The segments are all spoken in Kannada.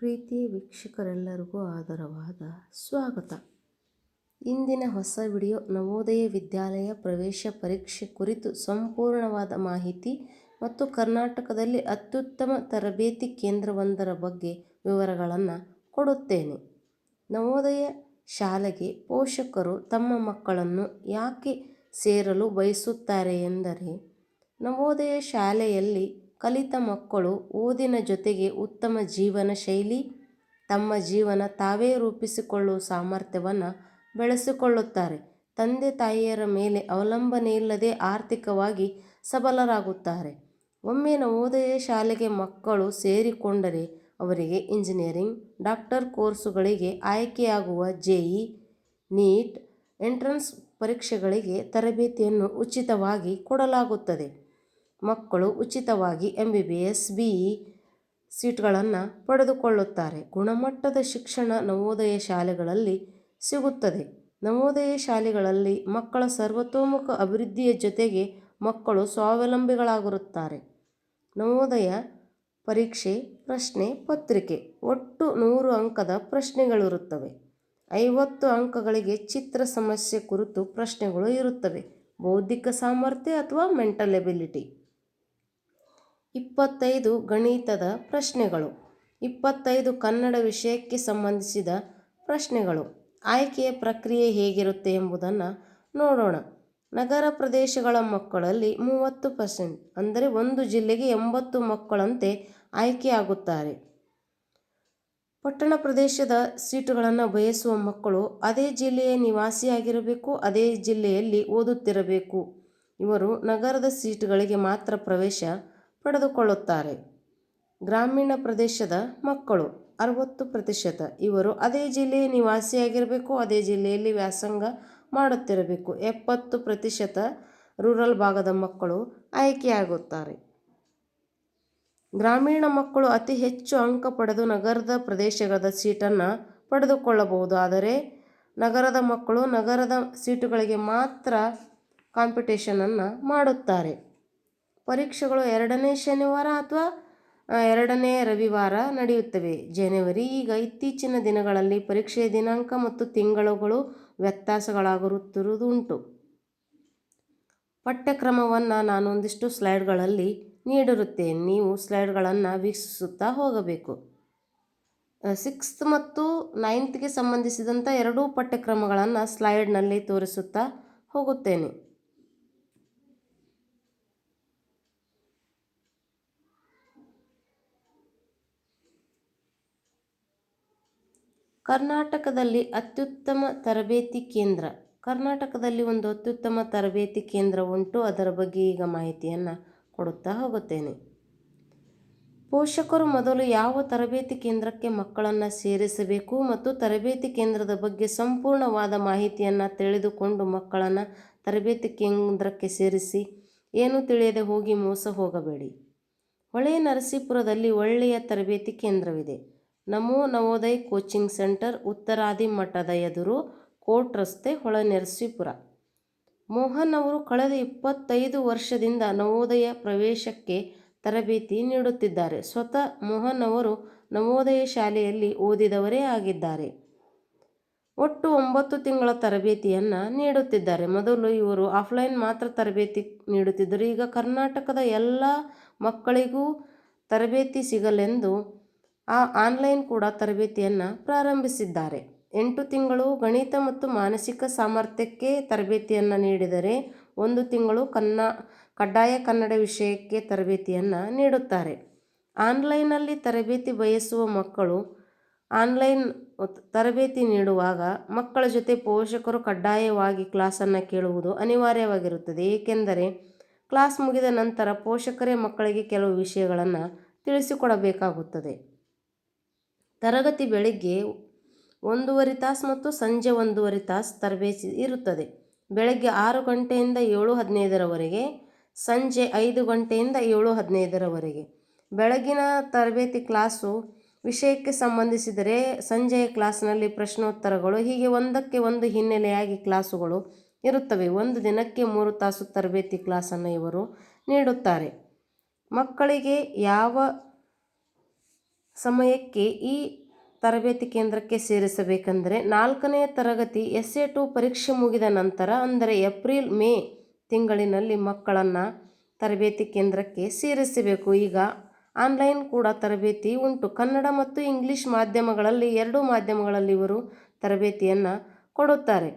ಪ್ರೀತಿಯ ವೀಕ್ಷಕರೆಲ್ಲರಿಗೂ ಆದರವಾದ ಸ್ವಾಗತ. ಇಂದಿನ ಹೊಸ ವಿಡಿಯೋ ನವೋದಯ ವಿದ್ಯಾಲಯ ಪ್ರವೇಶ ಪರೀಕ್ಷೆ ಕುರಿತು ಸಂಪೂರ್ಣವಾದ ಮಾಹಿತಿ ಮತ್ತು ಕರ್ನಾಟಕದಲ್ಲಿ ಅತ್ಯುತ್ತಮ ತರಬೇತಿ ಕೇಂದ್ರವೊಂದರ ಬಗ್ಗೆ ವಿವರಗಳನ್ನು ಕೊಡುತ್ತೇನೆ. ನವೋದಯ ಶಾಲೆಗೆ ಪೋಷಕರು ತಮ್ಮ ಮಕ್ಕಳನ್ನು ಯಾಕೆ ಸೇರಲು ಬಯಸುತ್ತಾರೆ ಎಂದರೆ, ನವೋದಯ ಶಾಲೆಯಲ್ಲಿ ಕಲಿತ ಮಕ್ಕಳು ಓದಿನ ಜೊತೆಗೆ ಉತ್ತಮ ಜೀವನ ಶೈಲಿ, ತಮ್ಮ ಜೀವನ ತಾವೇ ರೂಪಿಸಿಕೊಳ್ಳುವ ಸಾಮರ್ಥ್ಯವನ್ನು ಬೆಳೆಸಿಕೊಳ್ಳುತ್ತಾರೆ. ತಂದೆ ತಾಯಿಯರ ಮೇಲೆ ಅವಲಂಬನೆ ಇಲ್ಲದೆ ಆರ್ಥಿಕವಾಗಿ ಸಬಲರಾಗುತ್ತಾರೆ. ಒಮ್ಮೆ ನವೋದಯ ಶಾಲೆಗೆ ಮಕ್ಕಳು ಸೇರಿಕೊಂಡರೆ ಅವರಿಗೆ ಇಂಜಿನಿಯರಿಂಗ್, ಡಾಕ್ಟರ್ ಕೋರ್ಸುಗಳಿಗೆ ಆಯ್ಕೆಯಾಗುವ ಜೆಇ ನೀಟ್, ಎಂಟ್ರೆನ್ಸ್ ಪರೀಕ್ಷೆಗಳಿಗೆ ತರಬೇತಿಯನ್ನು ಉಚಿತವಾಗಿ ಕೊಡಲಾಗುತ್ತದೆ. ಮಕ್ಕಳು ಉಚಿತವಾಗಿ M B B S B E ಸೀಟ್ಗಳನ್ನು ಪಡೆದುಕೊಳ್ಳುತ್ತಾರೆ. ಗುಣಮಟ್ಟದ ಶಿಕ್ಷಣ ನವೋದಯ ಶಾಲೆಗಳಲ್ಲಿ ಸಿಗುತ್ತದೆ. ನವೋದಯ ಶಾಲೆಗಳಲ್ಲಿ ಮಕ್ಕಳ ಸರ್ವತೋಮುಖ ಅಭಿವೃದ್ಧಿಯ ಜೊತೆಗೆ ಮಕ್ಕಳು ಸ್ವಾವಲಂಬಿಗಳಾಗಿರುತ್ತಾರೆ ನವೋದಯ ಪರೀಕ್ಷೆ, ಪ್ರಶ್ನೆ, ಪತ್ರಿಕೆ ಒಟ್ಟು ನೂರು ಅಂಕದ ಪ್ರಶ್ನೆಗಳಿರುತ್ತವೆ. ಐವತ್ತು ಅಂಕಗಳಿಗೆ ಚಿತ್ರ ಸಮಸ್ಯೆ ಕುರಿತು ಪ್ರಶ್ನೆಗಳು ಇರುತ್ತವೆ. ಬೌದ್ಧಿಕ ಸಾಮರ್ಥ್ಯ ಅಥವಾ ಮೆಂಟಲ್ ಎಬಿಲಿಟಿ ಇಪ್ಪತ್ತೈದು ಗಣಿತದ ಪ್ರಶ್ನೆಗಳು. ಇಪ್ಪತ್ತೈದು ಕನ್ನಡ ವಿಷಯಕ್ಕೆ ಸಂಬಂಧಿಸಿದ ಪ್ರಶ್ನೆಗಳು. ಆಯ್ಕೆಯ ಪ್ರಕ್ರಿಯೆ ಹೇಗಿರುತ್ತೆ ಎಂಬುದನ್ನು ನೋಡೋಣ. ನಗರ ಪ್ರದೇಶಗಳ ಮಕ್ಕಳಲ್ಲಿ ಮೂವತ್ತು ಪರ್ಸೆಂಟ್ ಅಂದರೆ ಒಂದು ಜಿಲ್ಲೆಗೆ ಎಂಬತ್ತು ಮಕ್ಕಳಂತೆ ಆಯ್ಕೆಯಾಗುತ್ತಾರೆ. ಪಟ್ಟಣ ಪ್ರದೇಶದ ಸೀಟುಗಳನ್ನು ಬಯಸುವ ಮಕ್ಕಳು ಅದೇ ಜಿಲ್ಲೆಯ ನಿವಾಸಿಯಾಗಿರಬೇಕು, ಅದೇ ಜಿಲ್ಲೆಯಲ್ಲಿ ಓದುತ್ತಿರಬೇಕು. ಇವರು ನಗರದ ಸೀಟುಗಳಿಗೆ ಮಾತ್ರ ಪ್ರವೇಶ ಪಡೆದುಕೊಳ್ಳುತ್ತಾರೆ. ಗ್ರಾಮೀಣ ಪ್ರದೇಶದ ಮಕ್ಕಳು ಅರವತ್ತು ಪ್ರತಿಶತ. ಇವರು ಅದೇ ಜಿಲ್ಲೆಯ ನಿವಾಸಿಯಾಗಿರಬೇಕು, ಅದೇ ಜಿಲ್ಲೆಯಲ್ಲಿ ವ್ಯಾಸಂಗ ಮಾಡುತ್ತಿರಬೇಕು. ಎಪ್ಪತ್ತು ಪ್ರತಿಶತ ರೂರಲ್ ಭಾಗದ ಮಕ್ಕಳು ಆಯ್ಕೆಯಾಗುತ್ತಾರೆ. ಗ್ರಾಮೀಣ ಮಕ್ಕಳು ಅತಿ ಹೆಚ್ಚು ಅಂಕ ಪಡೆದು ನಗರದ ಪ್ರದೇಶಗಳ ಸೀಟನ್ನು ಪಡೆದುಕೊಳ್ಳಬಹುದು. ಆದರೆ ನಗರದ ಮಕ್ಕಳು ನಗರದ ಸೀಟುಗಳಿಗೆ ಮಾತ್ರ ಕಾಂಪಿಟೇಷನನ್ನು ಮಾಡುತ್ತಾರೆ. ಪರೀಕ್ಷೆಗಳು ಎರಡನೇ ಶನಿವಾರ ಅಥವಾ ಎರಡನೇ ರವಿವಾರ ನಡೆಯುತ್ತವೆ. ಜನವರಿ ಈಗ ಇತ್ತೀಚಿನ ದಿನಗಳಲ್ಲಿ ಪರೀಕ್ಷೆಯ ದಿನಾಂಕ ಮತ್ತು ತಿಂಗಳುಗಳು ವ್ಯತ್ಯಾಸಗಳಾಗಿರುತ್ತಿರುವುದುಂಟು ಪಠ್ಯಕ್ರಮವನ್ನು ನಾನು ಒಂದಿಷ್ಟು ಸ್ಲೈಡ್ಗಳಲ್ಲಿ ನೀಡಿರುತ್ತೇನೆ. ನೀವು ಸ್ಲೈಡ್ಗಳನ್ನು ವೀಕ್ಷಿಸುತ್ತಾ ಹೋಗಬೇಕು. ಸಿಕ್ಸ್ತ್ ಮತ್ತು ನೈನ್ತ್ಗೆ ಸಂಬಂಧಿಸಿದಂಥ ಎರಡೂ ಪಠ್ಯಕ್ರಮಗಳನ್ನು ಸ್ಲೈಡ್ನಲ್ಲಿ ತೋರಿಸುತ್ತಾ ಹೋಗುತ್ತೇನೆ. ಕರ್ನಾಟಕದಲ್ಲಿ ಅತ್ಯುತ್ತಮ ತರಬೇತಿ ಕೇಂದ್ರ. ಕರ್ನಾಟಕದಲ್ಲಿ ಒಂದು ಅತ್ಯುತ್ತಮ ತರಬೇತಿ ಕೇಂದ್ರ ಉಂಟು. ಅದರ ಬಗ್ಗೆ ಈಗ ಮಾಹಿತಿಯನ್ನು ಕೊಡುತ್ತಾ ಹೋಗುತ್ತೇನೆ. ಪೋಷಕರು ಮೊದಲು ಯಾವ ತರಬೇತಿ ಕೇಂದ್ರಕ್ಕೆ ಮಕ್ಕಳನ್ನು ಸೇರಿಸಬೇಕು ಮತ್ತು ತರಬೇತಿ ಕೇಂದ್ರದ ಬಗ್ಗೆ ಸಂಪೂರ್ಣವಾದ ಮಾಹಿತಿಯನ್ನು ತಿಳಿದುಕೊಂಡು ಮಕ್ಕಳನ್ನು ತರಬೇತಿ ಕೇಂದ್ರಕ್ಕೆ ಸೇರಿಸಿ ಏನು ತಿಳಿಯದೆ ಹೋಗಿ ಮೋಸ ಹೋಗಬೇಡಿ. ಹೊಳೆ ನರಸೀಪುರದಲ್ಲಿ ಒಳ್ಳೆಯ ತರಬೇತಿ ಕೇಂದ್ರವಿದೆ. ನಮೋ ನವೋದಯ ಕೋಚಿಂಗ್ ಸೆಂಟರ್ ಉತ್ತರಾದಿ ಮಠದ ಎದುರು ಕೋಟ್ ರಸ್ತೆ ಹೊಳೆನರಸೀಪುರ ಮೋಹನ್ ಅವರು ಕಳೆದ ಇಪ್ಪತ್ತೈದು ವರ್ಷದಿಂದ ನವೋದಯ ಪ್ರವೇಶಕ್ಕೆ ತರಬೇತಿ ನೀಡುತ್ತಿದ್ದಾರೆ. ಸ್ವತಃ ಮೋಹನ್ ಅವರು ನವೋದಯ ಶಾಲೆಯಲ್ಲಿ ಓದಿದವರೇ ಆಗಿದ್ದಾರೆ. ಒಟ್ಟು ಒಂಬತ್ತು ತಿಂಗಳ ತರಬೇತಿಯನ್ನು ನೀಡುತ್ತಿದ್ದಾರೆ. ಮೊದಲು ಇವರು ಆಫ್ಲೈನ್ ಮಾತ್ರ ತರಬೇತಿ ನೀಡುತ್ತಿದ್ದರು. ಈಗ ಕರ್ನಾಟಕದ ಎಲ್ಲ ಮಕ್ಕಳಿಗೂ ತರಬೇತಿ ಸಿಗಲೆಂದು ಆ ಆನ್ಲೈನ್ ಕೂಡ ತರಬೇತಿಯನ್ನು ಪ್ರಾರಂಭಿಸಿದ್ದಾರೆ. ಎಂಟು ತಿಂಗಳು ಗಣಿತ ಮತ್ತು ಮಾನಸಿಕ ಸಾಮರ್ಥ್ಯಕ್ಕೆ ತರಬೇತಿಯನ್ನು ನೀಡಿದರೆ ಒಂದು ತಿಂಗಳು ಕನ್ನ, ಕಡ್ಡಾಯ ಕನ್ನಡ ವಿಷಯಕ್ಕೆ ತರಬೇತಿಯನ್ನು ನೀಡುತ್ತಾರೆ. ಆನ್ಲೈನಲ್ಲಿ ತರಬೇತಿ ಬಯಸುವ ಮಕ್ಕಳು ಆನ್ಲೈನ್ ತರಬೇತಿ ನೀಡುವಾಗ ಮಕ್ಕಳ ಜೊತೆ ಪೋಷಕರು ಕಡ್ಡಾಯವಾಗಿ ಕ್ಲಾಸನ್ನು ಕೇಳುವುದು ಅನಿವಾರ್ಯವಾಗಿರುತ್ತದೆ. ಏಕೆಂದರೆ ಕ್ಲಾಸ್ ಮುಗಿದ ನಂತರ ಪೋಷಕರೇ ಮಕ್ಕಳಿಗೆ ಕೆಲವು ವಿಷಯಗಳನ್ನು ತಿಳಿಸಿಕೊಡಬೇಕಾಗುತ್ತದೆ. ತರಗತಿ ಬೆಳಿಗ್ಗೆ ಒಂದೂವರೆ ತಾಸು ಮತ್ತು ಸಂಜೆ ಒಂದೂವರೆ ತಾಸು ತರಬೇತಿ ಇರುತ್ತದೆ. ಬೆಳಗ್ಗೆ ಆರು ಗಂಟೆಯಿಂದ ಏಳು ಹದಿನೈದರವರೆಗೆ, ಸಂಜೆ ಐದು ಗಂಟೆಯಿಂದ ಏಳು ಹದಿನೈದರವರೆಗೆ. ಬೆಳಗಿನ ತರಬೇತಿ ಕ್ಲಾಸು ವಿಷಯಕ್ಕೆ ಸಂಬಂಧಿಸಿದರೆ ಸಂಜೆಯ ಕ್ಲಾಸ್ನಲ್ಲಿ ಪ್ರಶ್ನೋತ್ತರಗಳು, ಹೀಗೆ ಒಂದಕ್ಕೆ ಒಂದು ಹಿನ್ನೆಲೆಯಾಗಿ ಕ್ಲಾಸುಗಳು ಇರುತ್ತವೆ. ಒಂದು ದಿನಕ್ಕೆ ಮೂರು ತಾಸು ತರಬೇತಿ ಕ್ಲಾಸನ್ನು ಇವರು ನೀಡುತ್ತಾರೆ. ಮಕ್ಕಳಿಗೆ ಯಾವ ಸಮಯಕ್ಕೆ ಈ ತರಬೇತಿ ಕೇಂದ್ರಕ್ಕೆ ಸೇರಿಸಬೇಕೆಂದರೆ ನಾಲ್ಕನೇ ತರಗತಿ ಎಸ್ ಎ ಟು ಪರೀಕ್ಷೆ ಮುಗಿದ ನಂತರ ಅಂದರೆ ಏಪ್ರಿಲ್, ಮೇ ತಿಂಗಳಿನಲ್ಲಿ ಮಕ್ಕಳನ್ನು ತರಬೇತಿ ಕೇಂದ್ರಕ್ಕೆ ಸೇರಿಸಬೇಕು. ಈಗ ಆನ್ಲೈನ್ ಕೂಡ ತರಬೇತಿ ಉಂಟು. ಕನ್ನಡ ಮತ್ತು ಇಂಗ್ಲೀಷ್ ಮಾಧ್ಯಮಗಳಲ್ಲಿ, ಎರಡೂ ಮಾಧ್ಯಮಗಳಲ್ಲಿ ಇವರು ತರಬೇತಿಯನ್ನು ಕೊಡುತ್ತಾರೆ.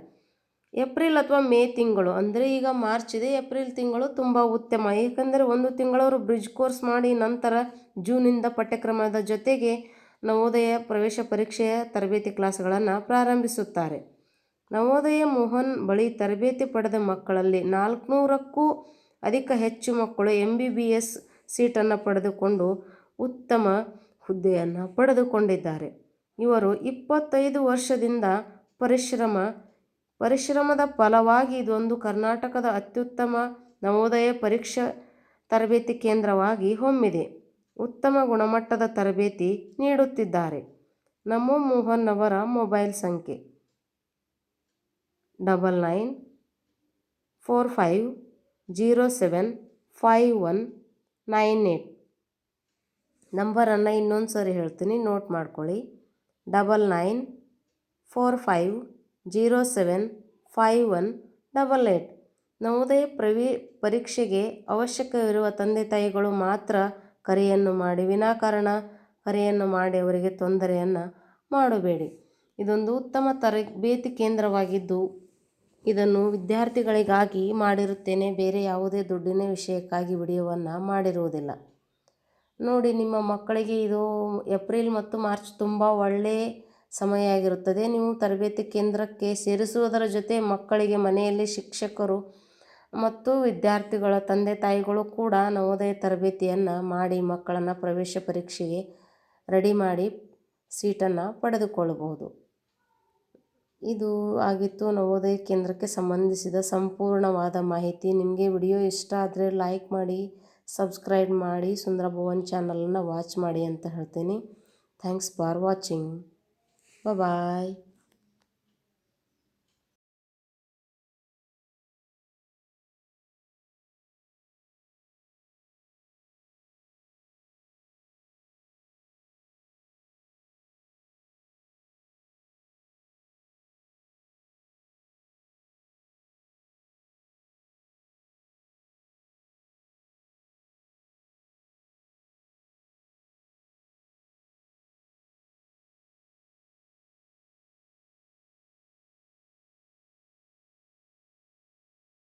ಏಪ್ರಿಲ್ ಅಥವಾ ಮೇ ತಿಂಗಳು, ಅಂದರೆ ಈಗ ಮಾರ್ಚ್ ಇದೆ, ಏಪ್ರಿಲ್ ತಿಂಗಳು ತುಂಬ ಉತ್ತಮ. ಏಕೆಂದರೆ ಒಂದು ತಿಂಗಳವರು ಬ್ರಿಡ್ಜ್ ಕೋರ್ಸ್ ಮಾಡಿ ನಂತರ ಜೂನಿಂದ ಪಠ್ಯಕ್ರಮದ ಜೊತೆಗೆ ನವೋದಯ ಪ್ರವೇಶ ಪರೀಕ್ಷೆಯ ತರಬೇತಿ ಕ್ಲಾಸ್ಗಳನ್ನು ಪ್ರಾರಂಭಿಸುತ್ತಾರೆ. ನವೋದಯ ಮೋಹನ್ ಬಳಿ ತರಬೇತಿ ಪಡೆದ ಮಕ್ಕಳಲ್ಲಿ ನಾಲ್ಕುನೂರಕ್ಕೂ ಅಧಿಕ ಹೆಚ್ಚು ಮಕ್ಕಳು ಎಂ ಬಿ ಬಿ ಎಸ್ ಸೀಟನ್ನು ಪಡೆದುಕೊಂಡು ಉತ್ತಮ ಹುದ್ದೆಯನ್ನು ಪಡೆದುಕೊಂಡಿದ್ದಾರೆ. ಇವರು ಇಪ್ಪತ್ತೈದು ವರ್ಷದಿಂದ ಪರಿಶ್ರಮ ಪರಿಶ್ರಮದ ಫಲವಾಗಿ ಇದೊಂದು ಕರ್ನಾಟಕದ ಅತ್ಯುತ್ತಮ ನವೋದಯ ಪರೀಕ್ಷಾ ತರಬೇತಿ ಕೇಂದ್ರವಾಗಿ ಹೊಮ್ಮಿದೆ. ಉತ್ತಮ ಗುಣಮಟ್ಟದ ತರಬೇತಿ ನೀಡುತ್ತಿದ್ದಾರೆ. ನಮೋ ಮೋಹನ್ ಅವರ ಮೊಬೈಲ್ ಸಂಖ್ಯೆ double nine four five zero seven five one nine eight. ನಂಬರನ್ನು ಇನ್ನೊಂದು ಸರಿ ಹೇಳ್ತೀನಿ, ನೋಟ್ ಮಾಡ್ಕೊಳ್ಳಿ. Double nine four five zero seven five one double eight. Navodaya ಪ್ರವಿ, ಪರೀಕ್ಷೆಗೆ ಅವಶ್ಯಕವಿರುವ ತಂದೆ ತಾಯಿಗಳು ಮಾತ್ರ ಕರೆಯನ್ನು ಮಾಡಿ, ವಿನಾಕಾರಣ ಕರೆಯನ್ನು ಮಾಡಿ ಅವರಿಗೆ ತೊಂದರೆಯನ್ನು ಮಾಡಬೇಡಿ. ಇದೊಂದು ಉತ್ತಮ ತರಬೇತಿ ಕೇಂದ್ರವಾಗಿದ್ದು, ಇದನ್ನು ವಿದ್ಯಾರ್ಥಿಗಳಿಗಾಗಿ ಮಾಡಿರುತ್ತೇನೆ. ಬೇರೆ ಯಾವುದೇ ದುಡ್ಡಿನ ವಿಷಯಕ್ಕಾಗಿ ವಿಡಿಯೋವನ್ನು ಮಾಡಿರುವುದಿಲ್ಲ. ನೋಡಿ, ನಿಮ್ಮ ಮಕ್ಕಳಿಗೆ ಇದು ಏಪ್ರಿಲ್ ಮತ್ತು ಮಾರ್ಚ್ ತುಂಬ ಒಳ್ಳೆಯ ಸಮಯ ಆಗಿರುತ್ತದೆ. ನೀವು ತರಬೇತಿ ಕೇಂದ್ರಕ್ಕೆ ಸೇರಿಸುವುದರ ಜೊತೆ ಮಕ್ಕಳಿಗೆ ಮನೆಯಲ್ಲಿ ಶಿಕ್ಷಕರು ಮತ್ತು ವಿದ್ಯಾರ್ಥಿಗಳ ತಂದೆ ತಾಯಿಗಳು ಕೂಡ ನವೋದಯ ತರಬೇತಿಯನ್ನು ಮಾಡಿ ಮಕ್ಕಳನ್ನು ಪ್ರವೇಶ ಪರೀಕ್ಷೆಗೆ ರೆಡಿ ಮಾಡಿ ಸೀಟನ್ನು ಪಡೆದುಕೊಳ್ಳಬಹುದು. ಇದು ಆಗಿತ್ತು ನವೋದಯ ಕೇಂದ್ರಕ್ಕೆ ಸಂಬಂಧಿಸಿದ ಸಂಪೂರ್ಣವಾದ ಮಾಹಿತಿ. ನಿಮಗೆ ವಿಡಿಯೋ ಇಷ್ಟ ಆದರೆ ಲೈಕ್ ಮಾಡಿ ಸಬ್ಸ್ಕ್ರೈಬ್ ಮಾಡಿ, ಸುಂದರ ಭುವನ್ ಚಾನಲನ್ನು ವಾಚ್ ಮಾಡಿ ಅಂತ ಹೇಳ್ತೀನಿ. Thanks for watching by